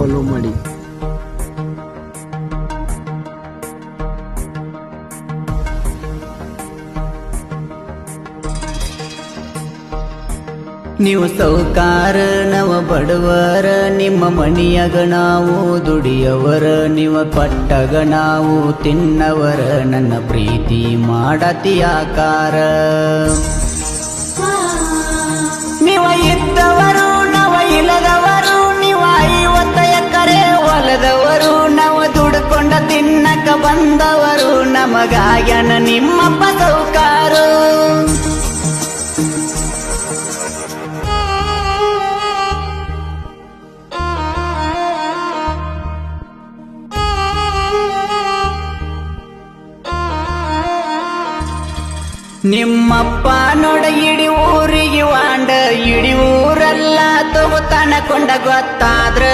Follow ಮಾಡಿ. ನೀವು ಸೌಕಾರ ನವ ಬಡವರ, ನಿಮ್ಮ ಮಣಿಯಾಗ ನಾವು ದುಡಿಯವರ, ನಿಮ್ಮ ಪಟ್ಟಗ ನಾವು ತಿನ್ನವರ, ನನ್ನ ಪ್ರೀತಿ ಮಾಡತಿ ಆಕಾರ ತಿನ್ನಕ ಬಂದವರು ನಮಗಾಯನ ನಿಮ್ಮ ಸೌಕಾರು. ನಿಮ್ಮಪ್ಪ ನೋಡ ಇಡಿ ಊರಿಗೆ ವಾಂಡ, ಇಡಿ ಊರಲ್ಲ ತಗೋತಾನ ಕೊಂಡ ಗೊತ್ತಾದ್ರ.